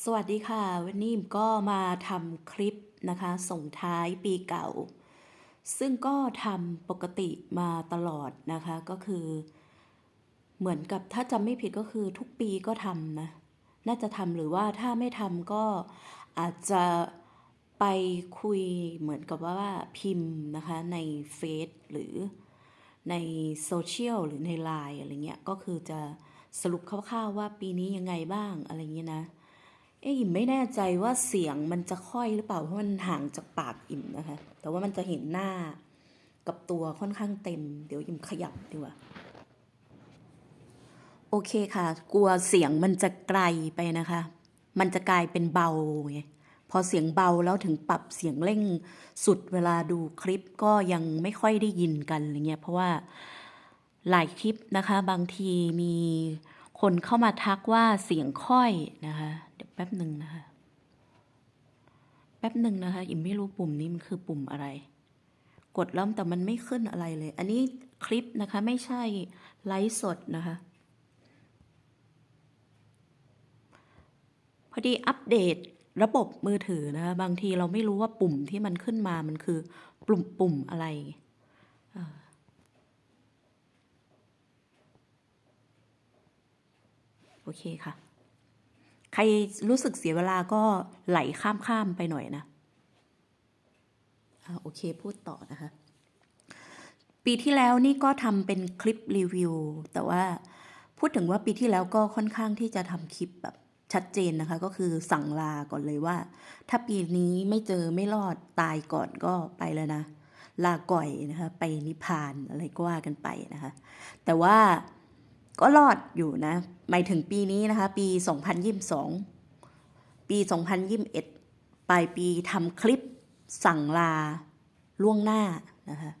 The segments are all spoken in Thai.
สวัสดีค่ะ วันนี้ก็มาทำคลิปนะคะ ส่งท้ายปีเก่า ซึ่งก็ทำปกติมาตลอดนะคะ ก็คือ เหมือนกับถ้าจำไม่ผิดก็คือทุกปีก็ทำนะ น่าจะทำหรือว่าถ้าไม่ทำก็อาจจะไปคุยเหมือนกับว่าพิมพ์นะคะในเฟซหรือในโซเชียลหรือในไลน์อะไรเงี้ย ก็คือจะสรุปคร่าวๆว่าปีนี้ยังไงบ้างอะไรเงี้ยนะ เอ๊ะอิ่มไม่แน่ใจว่าเสียงมันจะค่อยหรือเปล่าเพราะมันห่างจากปากอิ่มนะคะ แต่ว่ามันจะเห็นหน้ากับตัวค่อนข้างเต็ม เดี๋ยวอิ่มขยับดีกว่าโอเคค่ะ กลัวเสียงมันจะไกลไปนะคะ มันจะกลายเป็นเบาไงพอเสียงเบาแล้วถึงปรับเสียงเร่งสุดเวลาดูคลิปก็ยังไม่ค่อยได้ยินกันอะไรเงี้ยเพราะว่าหลายคลิปนะคะ บางทีมีคนเข้ามาทักว่าเสียงค่อยนะคะ ป๊บหนึ่งนะคะ แป๊บหนึ่งนะคะ อิมไม่รู้ปุ่มนี้มันคือปุ่มอะไร กดแล้วแต่มันไม่ขึ้นอะไรเลย อันนี้คลิปนะคะไม่ใช่ไลฟ์สดนะคะ พอดีอัปเดตระบบมือถือนะคะบางทีเราไม่รู้ว่าปุ่มที่มันขึ้นมามันคือปุ่มปุ่มอะไรโอเคค่ะ ใครรู้สึกเสียเวลาก็ไหลข้ามข้ามๆไปหน่อยนะอ่าโอเคพูดต่อนะคะ ปีที่แล้วนี่ก็ทำเป็นคลิปรีวิว แต่ว่าพูดถึงว่าปีที่แล้วก็ค่อนข้างที่จะทำคลิปแบบชัดเจนนะคะ ก็คือสั่งลาก่อนเลยว่า ถ้าปีนี้ไม่เจอไม่รอดตายก่อนก็ไปแล้วนะ ลาก่อยนะคะ ไปนิพพานอะไรก็ว่ากันไปนะคะ แต่ว่า ก็รอดอยู่นะหมายถึงปีนี้นะคะ ปี 2022 ปี 2021 ปลายปีทำคลิปสั่งลาล่วงหน้านะคะ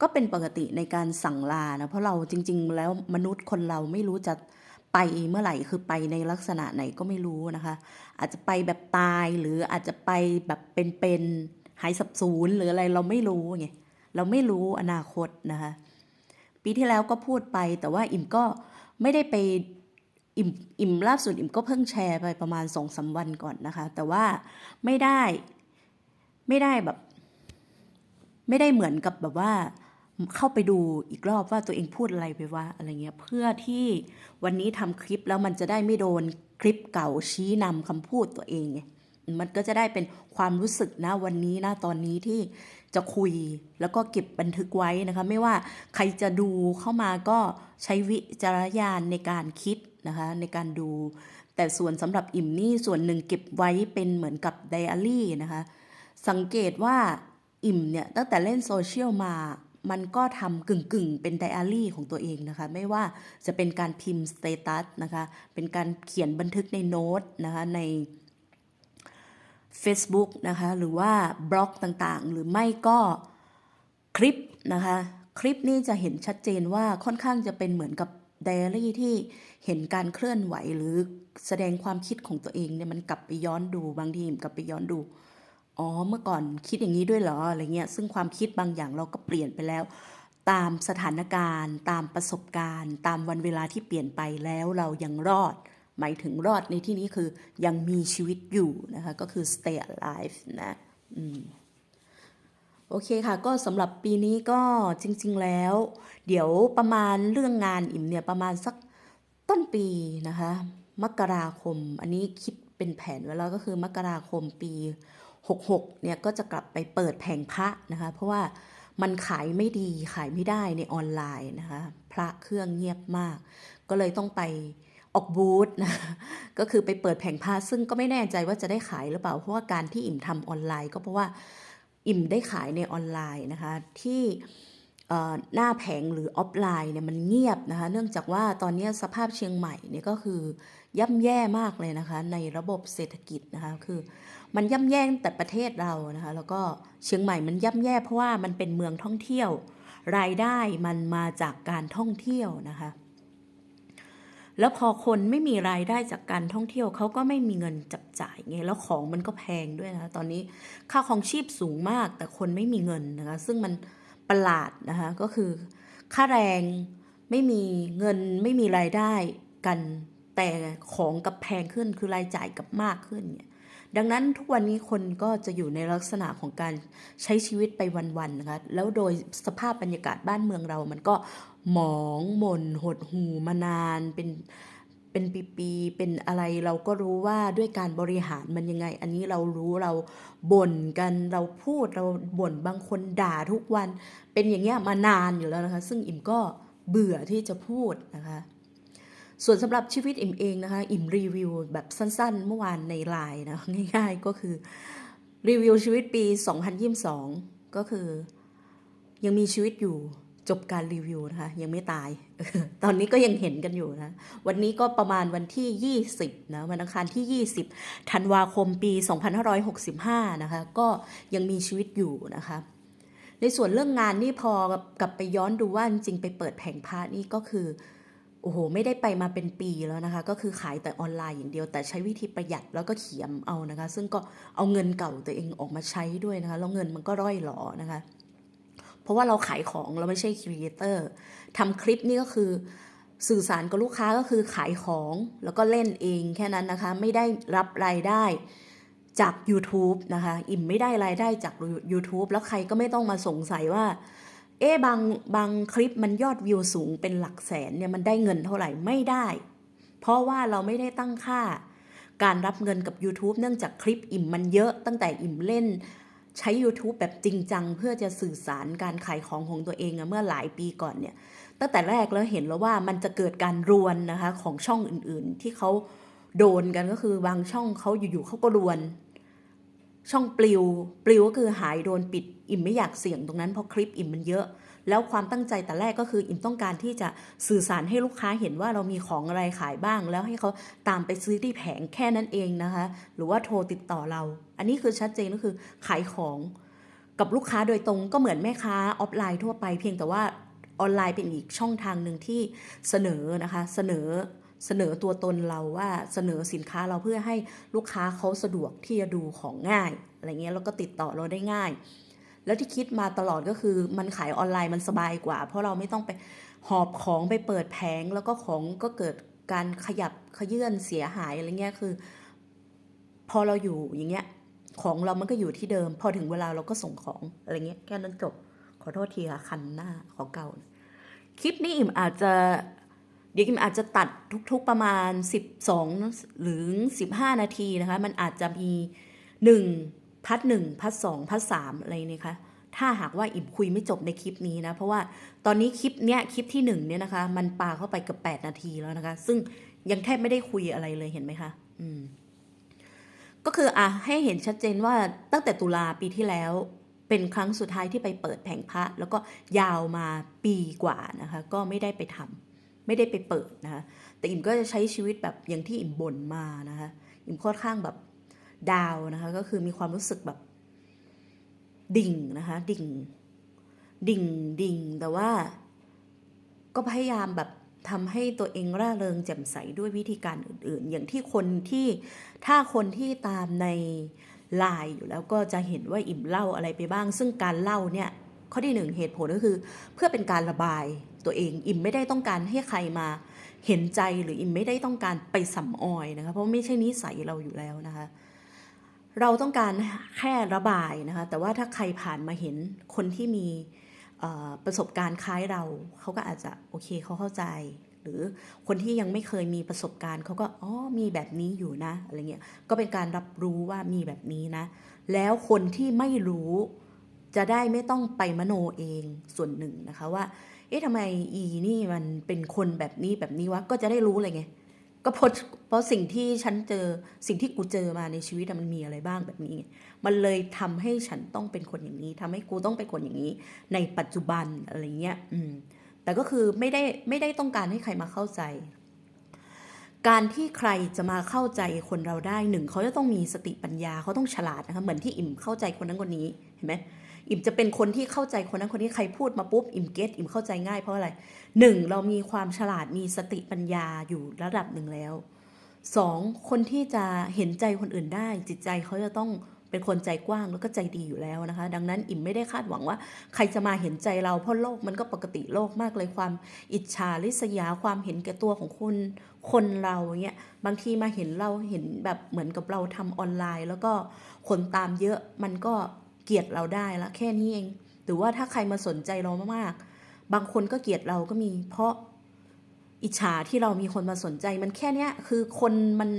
ก็เป็นปกติในการสั่งลานะเพราะเราจริง ๆ แล้วมนุษย์คนเราไม่รู้จะไปเมื่อไหร่คือไปในลักษณะไหนก็ไม่รู้นะคะ อาจจะไปแบบตายหรืออาจจะไปแบบเป็นๆหายสับสูญหรืออะไรเราไม่รู้ไงเราไม่รู้อนาคตนะคะ ปีที่แล้วก็พูดไป แต่ว่าอิ่มก็ไม่ได้ไปอิ่มอิ่มล่าสุดอิ่มก็เพิ่งแชร์ไปประมาณสองสาวันก่อนนะคะ แต่ว่าไม่ได้ไม่ได้แบบ ไม่ได้เหมือนกับแบบว่าเข้าไปดูอีกรอบว่าตัวเองพูดอะไรไปว่าอะไรเงี้ยเพื่อที่วันนี้ทำคลิปแล้วมันจะได้ไม่โดนคลิปเก่าชี้นำคำพูดตัวเองไงมันก็จะได้เป็นความรู้สึกนะวันนี้นะตอนนี้ที่ จะคุยแล้วก็เก็บบันทึกไว้นะคะ ไม่ว่าใครจะดูเข้ามาก็ใช้วิจารณญาณในการคิดนะคะในการดู แต่ส่วนสำหรับอิ่มนี่ส่วนหนึ่งเก็บไว้เป็นเหมือนกับไดอารี่นะคะ สังเกตว่าอิ่มเนี่ยตั้งแต่เล่นโซเชียลมามันก็ทำกึ่งกึ่งๆเป็นไดอารี่ของตัวเองนะคะ ไม่ว่าจะเป็นการพิมพ์สเตตัสนะคะ เป็นการเขียนบันทึกในโน้ตนะคะใน Facebook นะคะหรือว่าบล็อกต่างๆ หรือไม่ก็คลิปนะคะคลิปนี้จะเห็นชัดเจนว่าค่อนข้างจะเป็นเหมือนกับไดอารี่ที่เห็นการเคลื่อนไหวหรือแสดงความคิดของตัวเองเนี่ยมันกลับไปย้อนดูบางทีกลับไปย้อนดูอ๋อเมื่อก่อนคิดอย่างนี้ด้วยเหรออะไรเงี้ยซึ่งความคิดบางอย่างเราก็เปลี่ยนไปแล้ว ตามสถานการณ์ ตามประสบการณ์ ตามวันเวลาที่เปลี่ยนไปแล้วเรายังรอด หมายถึงรอดในที่นี้คือยังมีชีวิตอยู่นะคะก็คือ stay alive นะอืมโอเคค่ะ ก็สำหรับปีนี้ก็จริง ๆแล้ว เดี๋ยวประมาณเรื่องงานอิ่มเนี่ยประมาณสักต้นปีนะคะ มกราคม อันนี้คิดเป็นแผนไว้แล้วก็คือมกราคมปี 66 เนี่ยก็จะกลับไปเปิดแผงพระนะคะ เพราะว่ามันขายไม่ดีขายไม่ได้ในออนไลน์นะคะ พระเครื่องเงียบมาก ก็เลยต้องไป ออกบูธนะก็คือไปเปิดแผงพระซึ่งก็ไม่แน่ใจว่าจะได้ขายหรือเปล่า เพราะว่าการที่อิ่มทำออนไลน์ ก็เพราะว่าอิ่มได้ขายในออนไลน์นะคะที่หน้าแผงหรือออฟไลน์เนี่ยมันเงียบนะคะเนื่องจากว่าตอนนี้สภาพเชียงใหม่เนี่ยก็คือย่ำแย่มากเลยนะคะในระบบเศรษฐกิจนะคะคือมันย่ำแย่ตั้งแต่ประเทศเรานะคะแล้วก็เชียงใหม่มันย่ำแย่เพราะว่ามันเป็นเมืองท่องเที่ยว รายได้มันมาจากการท่องเที่ยวนะคะ แล้วพอคนไม่มีรายได้จากการท่องเที่ยวเขาก็ไม่มีเงินจับจ่ายไงแล้วของมันก็แพงด้วยนะตอนนี้ค่าของชีพสูงมากแต่คนไม่มีเงินนะคะซึ่งมันประหลาดนะคะก็คือ ค่าแรงไม่มีเงินไม่มีรายได้กันแต่ของกับแพงขึ้นคือรายจ่ายกับมากขึ้นเนี่ยดังนั้นทุกวันนี้คนก็จะอยู่ในลักษณะของการใช้ชีวิตไปวันๆนะคะแล้วโดยสภาพบรรยากาศบ้านเมืองเรามันก็ หมองหม่นหดหูมานานเป็นเป็นปีๆ เป็นอะไรเราก็รู้ว่าด้วยการบริหารมันยังไง อันนี้เรารู้เราบ่นกันเราพูดเราบ่นบางคนด่าทุกวัน เป็นอย่างเงี้ยมานานอยู่แล้วนะคะ ซึ่งอิ่มก็เบื่อที่จะพูดนะคะ ส่วนสำหรับชีวิตอิ่มเองนะคะ อิ่มรีวิวแบบสั้นๆ เมื่อวานในไลน์นะง่ายๆก็คือรีวิวชีวิตปี 2022 ก็คือ ยังมีชีวิตอยู่ จบการรีวิวนะคะ ยังไม่ตาย ตอนนี้ก็ยังเห็นกันอยู่นะ วันนี้ก็ประมาณวันที่ 20 นะ วันอังคารที่ 20 ธันวาคมปี 2565 นะคะ ก็ยังมีชีวิตอยู่นะคะ ในส่วนเรื่องงานนี่พอกลับไปย้อนดูว่าจริงไปเปิดแผงพระนี่ก็คือโอ้โห ไม่ได้ไปมาเป็นปีแล้วนะคะ ก็คือขายแต่ออนไลน์อย่างเดียว แต่ใช้วิธีประหยัดแล้วก็เขียมเอานะคะ ซึ่งก็เอาเงินเก่าตัวเองออกมาใช้ด้วยนะคะ แล้วเงินมันก็ร่อยหลอนะคะ เพราะว่าเราขายของเราไม่ใช่ครีเอเตอร์ทำคลิปนี่ก็คือสื่อสารกับลูกค้าก็คือขายของแล้วก็เล่นเองแค่นั้นนะคะ ไม่ได้รับรายได้จาก YouTube นะคะ อิ่มไม่ได้รายได้จาก YouTube แล้วใครก็ไม่ต้องมาสงสัยว่า เอ๊บางบางคลิปมันยอดวิวสูงเป็นหลักแสนเนี่ยมันได้เงินเท่าไหร่ไม่ได้ เพราะว่าเราไม่ได้ตั้งค่า การรับเงินกับ YouTube เนื่องจากคลิปอิ่มมันเยอะตั้งแต่อิ่มเล่น ใช้ YouTube แบบจริงจัง เพื่อจะสื่อสารการขายของของตัวเองเมื่อหลายปีก่อนเนี่ยตั้งแต่แรกแล้วเห็นแล้วว่ามันจะเกิดการรวนนะคะของช่องอื่นๆ ที่เขาโดนกันก็คือบางช่องเขาอยู่ๆเขาก็รวน ช่องปลิว ปลิวก็คือหายโดนปิด อิ่มไม่อยากเสี่ยงตรงนั้นเพราะคลิปอิ่มมันเยอะ แล้วความตั้งใจแต่แรกก็คืออิ่มต้องการที่จะสื่อสารให้ลูกค้าเห็นว่าเรามีของอะไรขายบ้าง แล้วให้เขาตามไปซื้อที่แผงแค่นั้นเองนะคะ หรือว่าโทรติดต่อเรา อันนี้คือชัดเจนก็คือขายของกับลูกค้าโดยตรงก็เหมือนแม่ค้าออฟไลน์ทั่วไปเพียงแต่ว่าออนไลน์เป็นอีกช่องทางหนึ่งที่เสนอนะคะเสนอเสนอตัวตนเราว่าเสนอสินค้าเราเพื่อให้ลูกค้าเขาสะดวกที่จะดูของง่ายอะไรเงี้ยแล้วก็ติดต่อเราได้ง่าย แล้วที่คิดมาตลอดก็คือมันขายออนไลน์มันสบายกว่า เพราะเราไม่ต้องไปหอบของไปเปิดแผง แล้วก็ของก็เกิดการขยับขยื่นเสียหายอะไรเงี้ยคือ พอเราอยู่อย่างเงี้ยของเรามันก็อยู่ที่เดิม พอถึงเวลาเราก็ส่งของอะไรเงี้ยแค่นั้นจบขอโทษทีค่ะคันหน้าขอเก่า คลิปนี้อิ่มอาจจะเดี๋ยวอิ่มอาจจะตัดทุกๆประมาณ 12 หรือ 15 นาทีนะคะ มันอาจจะมี 1 พัด1พัด2พัด3อะไรเนี่ยคะถ้าหากว่าอิ่มคุยไม่จบในคลิปนี้นะ เพราะว่าตอนนี้คลิปเนี้ยคลิปที่1เนี่ยนะคะ มันปาเข้าไปเกับ8นาทีแล้วนะคะ ซึ่งยังแทบไม่ได้คุยอะไรเลยเห็นไหมคะอืมก็คืออะให้เห็นชัดเจนว่าตั้งแต่ตุลาปีที่แล้ว เป็นครั้งสุดท้ายที่ไปเปิดแผงพระ แล้วก็ยาวมาปีกว่านะคะ ก็ไม่ได้ไปทำไม่ได้ไปเปิดนะคะแต่อิ่มก็จะใช้ชีวิตแบบอย่างที่อิ่มบ่นมานะคะอิ่มค่อนข้างแบบ ดาวนะคะ ก็คือมีความรู้สึกแบบดิ่งนะคะ ดิ่ง ดิ่งดิ่งแต่ว่า ก็พยายามแบบทำให้ตัวเองร่าเริงแจ่มใสด้วยวิธีการอื่น ๆ อย่างที่คนที่ถ้าคนที่ตามในไลน์อยู่แล้วก็จะเห็นว่าอิ่มเล่าอะไรไปบ้าง ซึ่งการเล่าเนี่ย ข้อที่หนึ่งเหตุผลก็คือ เพื่อเป็นการระบายตัวเองอิ่มไม่ได้ต้องการให้ใครมาเห็นใจหรืออิ่มไม่ได้ต้องการไปสัมออยนะคะ เพราะไม่ใช่นิสัยเราอยู่แล้วนะคะ เราต้องการแค่ระบายนะคะ แต่ว่าถ้าใครผ่านมาเห็นคนที่มีประสบการณ์คล้ายเรา เขาก็อาจจะโอเคเขาเข้าใจ หรือคนที่ยังไม่เคยมีประสบการณ์เขาก็อ๋อมีแบบนี้อยู่นะอะไรเงี้ยก็เป็นการรับรู้ว่ามีแบบนี้นะ แล้วคนที่ไม่รู้จะได้ไม่ต้องไปมโนเองส่วนหนึ่งนะคะว่า เอ๊ะทำไมอีนี่มันเป็นคนแบบนี้แบบนี้วะก็จะได้รู้เลยไง ก็เพราะเพราะสิ่งที่ฉันเจอสิ่งที่กูเจอมาในชีวิตมันมีอะไรบ้างแบบนี้ไงมันเลยทำให้ฉันต้องเป็นคนอย่างนี้ทำให้กูต้องเป็นคนอย่างนี้ ในปัจจุบันอะไรเงี้ยอืมแต่ก็คือไม่ได้ไม่ได้ต้องการให้ใครมาเข้าใจ การที่ใครจะมาเข้าใจคนเราได้หนึ่งเขาจะต้องมีสติปัญญาเขาต้องฉลาดนะคะเหมือนที่อิ่มเข้าใจคนนั้นคนนี้เห็นไหม อิ่มจะเป็นคนที่เข้าใจคนนั้นคนนี้ใครพูดมาปุ๊บอิ่มเก็ตอิ่มเข้าใจง่ายเพราะอะไรหนึ่งเรามีความฉลาดมีสติปัญญาอยู่ระดับหนึ่งแล้วสองคนที่จะเห็นใจคนอื่นได้ จิตใจเขาจะต้องเป็นคนใจกว้างแล้วก็ใจดีอยู่แล้วนะคะ ดังนั้นอิ่มไม่ได้คาดหวังว่า ใครจะมาเห็นใจเราเพราะโลกมันก็ปกติโลกมากเลยความอิจฉาริษยาความเห็นแก่ตัวของคนคนเราเงี้ยบางทีมาเห็นเราเห็นแบบเหมือนกับเราทำออนไลน์ แล้วก็คนตามเยอะมันก็ เกลียดเราได้ละแค่นี้เอง หรือว่าถ้าใครมาสนใจเรามากๆ บางคนก็เกลียดเราก็มี เพราะอิจฉาที่เรามีคนมาสนใจ มันแค่เนี้ยคือคนมัน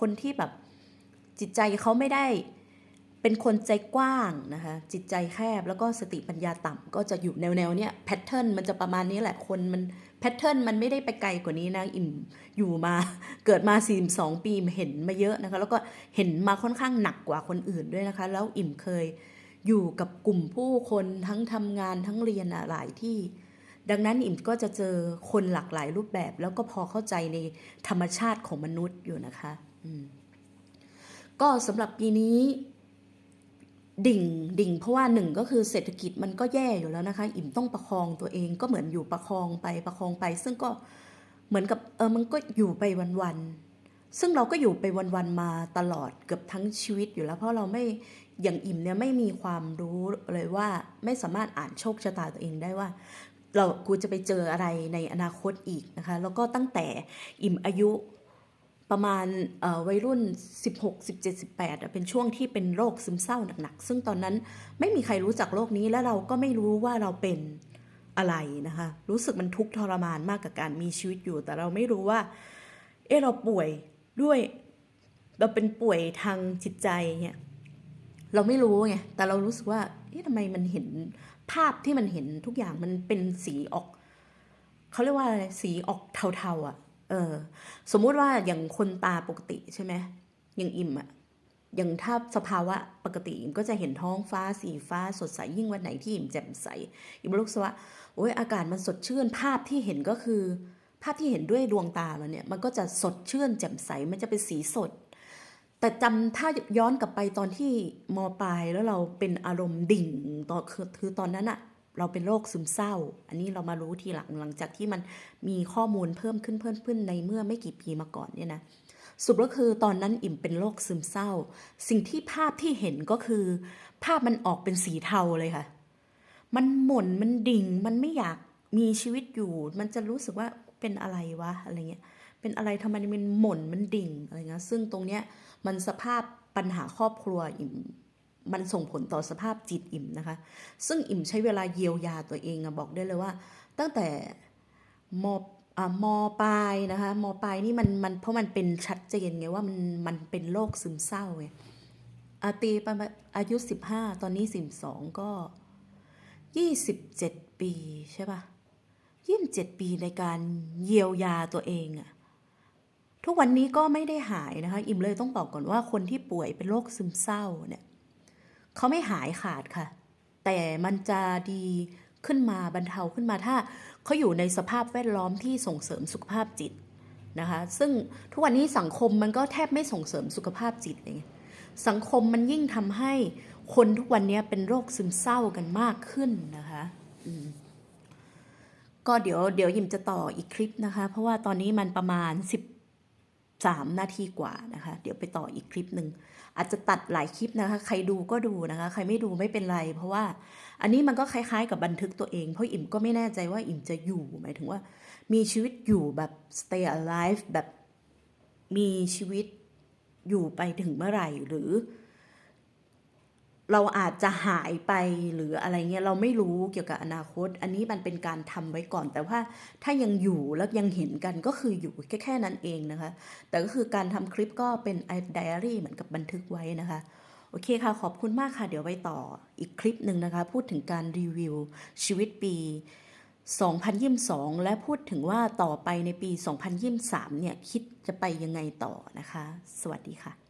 คนที่แบบจิตใจเขาไม่ได้เป็นคนใจกว้างนะคะ จิตใจแคบแล้วก็สติปัญญาต่ำก็จะอยู่แนวแนวๆเนี้ยแพทเทิร์นมันจะประมาณนี้แหละคนมันแพทเทิร์นมันไม่ได้ไปไกลกว่านี้นะอิ่มอยู่มาเกิดมา42ปีเห็นมาเยอะนะคะ แล้วก็เห็นมาค่อนข้างหนักกว่าคนอื่นด้วยนะคะ แล้วอิ่มเคย อยู่กับกลุ่มผู้คนทั้งทำงานทั้งเรียนหลายที่ ดังนั้นอิ่มก็จะเจอคนหลากหลายรูปแบบ แล้วก็พอเข้าใจในธรรมชาติของมนุษย์อยู่นะคะก็สำหรับปีนี้ดิ่งดิ่งเพราะว่าหนึ่งก็คือเศรษฐกิจมันก็แย่อยู่แล้วนะคะ อิ่มต้องประคองตัวเองก็เหมือนอยู่ประคองไปประคองไป ซึ่งก็เหมือนกับเออมันก็อยู่ไปวันๆซึ่งเราก็อยู่ไปวันๆมาตลอดเกือบทั้งชีวิตอยู่แล้ว เพราะเราไม่ อย่างอิ่มเนี่ยไม่มีความรู้เลยว่าไม่สามารถอ่านโชคชะตาตัวเองได้ว่า เรากูจะไปเจออะไรในอนาคตอีกนะคะ แล้วก็ตั้งแต่อิ่มอายุประมาณวัยรุ่น 16 17 18 เป็นช่วงที่เป็นโรคซึมเศร้าหนักๆ ซึ่งตอนนั้นไม่มีใครรู้จักโรคนี้และเราก็ไม่รู้ว่าเราเป็นอะไรนะคะ รู้สึกมันทุกข์ทรมานมากกับการมีชีวิตอยู่ แต่เราไม่รู้ว่า เออเราป่วยด้วย เราเป็นป่วยทางจิตใจเนี่ย เราไม่รู้ไงแต่เรารู้สึกว่าเอ๊ะทำไมมันเห็นภาพที่มันเห็นทุกอย่างมันเป็นสีออกเขาเรียกว่าอะไรสีออกเทาๆอะ เออ สมมุติว่าอย่างคนตาปกติใช่ไหมอย่างอิ่มอะอย่างถ้าสภาวะปกติอิ่มก็จะเห็นท้องฟ้าสีฟ้าสดใสยิ่งวันไหนที่อิ่มแจ่มใสอิ่มรู้สึกว่าโอ้ยอากาศมันสดชื่นภาพที่เห็นก็คือ ภาพที่เห็นด้วยดวงตาเราเนี่ย มันก็จะสดชื่นแจ่มใสมันจะเป็นสีสด แต่จำถ้าย้อนกลับไปตอนที่มปลายแล้วเราเป็นอารมณ์ดิ่งตอนคือตอนนั้นอะเราเป็นโรคซึมเศร้า อันนี้เรามารู้ทีหลังหลังจากที่มันมีข้อมูลเพิ่มขึ้นเพิ่มขึ้นในเมื่อไม่กี่ปีมาก่อนเนี่ยนะสรุปก็คือตอนนั้นอิ่มเป็นโรคซึมเศร้า สิ่งที่ภาพที่เห็นก็คือ ภาพมันออกเป็นสีเทาเลยค่ะ มันหม่นมันดิ่งมันไม่อยากมีชีวิตอยู่ มันจะรู้สึกว่าเป็นอะไรวะอะไรเงี้ยเป็นอะไรทำไมมันหม่นมันดิ่งอะไรเงี้ยซึ่งตรงเนี้ย มันสภาพปัญหาครอบครัวอิ่มมันส่งผลต่อสภาพจิตอิ่มนะคะ ซึ่งอิ่มใช้เวลาเยียวยาตัวเองอะบอกได้เลยว่า ตั้งแต่มอ่ามปลายนะคะมอปลายนี่มันมันเพราะมันเป็นชัดเจนไงว่ามันมันเป็นโรคซึมเศร้าไงอาตีประมาณอายุสิบห้าตอนนี้สิบสองก็ยี่สิบเจ็ดปีใช่ปะยี่สิบเจ็ดปีในการเยียวยาตัวเองอะ ทุกวันนี้ก็ไม่ได้หายนะคะ อิมเลยต้องบอกก่อนว่าคนที่ป่วยเป็นโรคซึมเศร้าเนี่ยเขาไม่หายขาดค่ะ แต่มันจะดีขึ้นมาบรรเทาขึ้นมาถ้าเขาอยู่ในสภาพแวดล้อมที่ส่งเสริมสุขภาพจิตนะคะ ซึ่งทุกวันนี้สังคมมันก็แทบไม่ส่งเสริมสุขภาพจิตเลยสังคมมันยิ่งทำให้คนทุกวันนี้เป็นโรคซึมเศร้ากันมากขึ้นนะคะก็เดี๋ยวเดี๋ยวยิมจะต่ออีกคลิปนะคะ เพราะว่าตอนนี้มันประมาณ 3 นาทีกว่านะคะ เดี๋ยวไปต่ออีกคลิปหนึ่งอาจจะตัดหลายคลิปนะคะ ใครดูก็ดูนะคะ ใครไม่ดูไม่เป็นไร เพราะว่าอันนี้มันก็คล้ายๆกับบันทึกตัวเอง เพราะอิ่มก็ไม่แน่ใจว่าอิ่มจะอยู่หมายถึงว่า มีชีวิตอยู่แบบ stay alive แบบมีชีวิตอยู่ไปถึงเมื่อไหร่หรือ เราอาจจะหายไปหรืออะไรเงี้ยเราไม่รู้เกี่ยวกับอนาคต อันนี้มันเป็นการทำไว้ก่อน แต่ว่าถ้ายังอยู่แล้วยังเห็นกันก็คืออยู่แค่แค่นั้นเองนะคะ แต่ก็คือการทำคลิปก็เป็นไอเดอารี่เหมือนกับบันทึกไว้นะคะ โอเคค่ะ ขอบคุณมากค่ะ เดี๋ยวไปต่ออีกคลิปหนึ่งนะคะ พูดถึงการรีวิวชีวิตปี 2022 และพูดถึงว่าต่อไปในปี 2023 เนี่ยคิดจะไปยังไงต่อนะคะ สวัสดีค่ะ